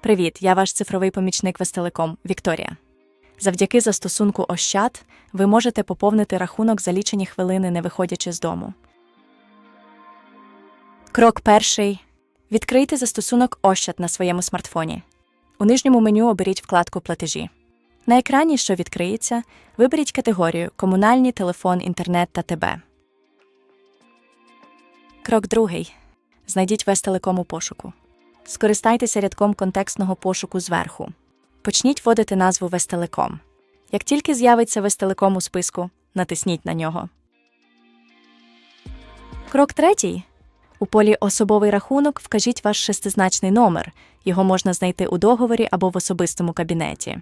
Привіт, я ваш цифровий помічник Вестелеком Вікторія. Завдяки застосунку Ощад ви можете поповнити рахунок за лічені хвилини, не виходячи з дому. Крок перший. Відкрийте застосунок Ощад на своєму смартфоні. У нижньому меню оберіть вкладку Платежі. На екрані, що відкриється, виберіть категорію Комунальні, телефон, інтернет та ТБ. Крок другий. Знайдіть Вестелеком у пошуку. Скористайтеся рядком контекстного пошуку зверху. Почніть вводити назву Вестелеком. Як тільки з'явиться Вестелеком у списку, натисніть на нього. Крок третій. У полі Особовий рахунок вкажіть ваш шестизначний номер. Його можна знайти у договорі або в особистому кабінеті.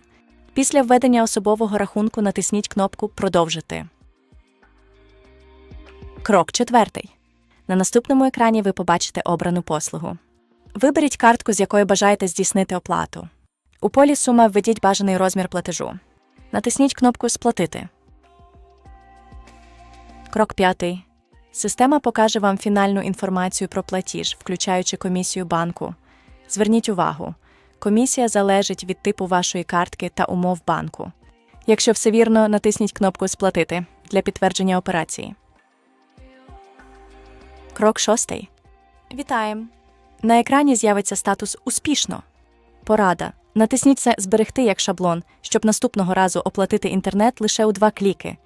Після введення особового рахунку натисніть кнопку Продовжити. Крок четвертий. На наступному екрані ви побачите обрану послугу. Виберіть картку, з якої бажаєте здійснити оплату. У полі Сума введіть бажаний розмір платежу. Натисніть кнопку Сплатити. Крок п'ятий. Система покаже вам фінальну інформацію про платіж, включаючи комісію банку. Зверніть увагу, комісія залежить від типу вашої картки та умов банку. Якщо все вірно, натисніть кнопку Сплатити для підтвердження операції. Крок шостий. Вітаємо! На екрані з'явиться статус Успішно. Порада. Натисніть це Зберегти як шаблон, щоб наступного разу оплатити інтернет лише у два кліки.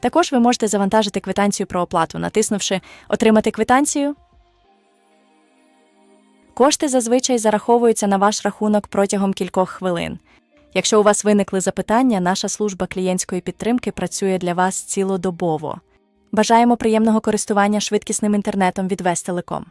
Також ви можете завантажити квитанцію про оплату, натиснувши Отримати квитанцію. Кошти зазвичай зараховуються на ваш рахунок протягом кількох хвилин. Якщо у вас виникли запитання, наша служба клієнтської підтримки працює для вас цілодобово. Бажаємо приємного користування швидкісним інтернетом від Вестелеком.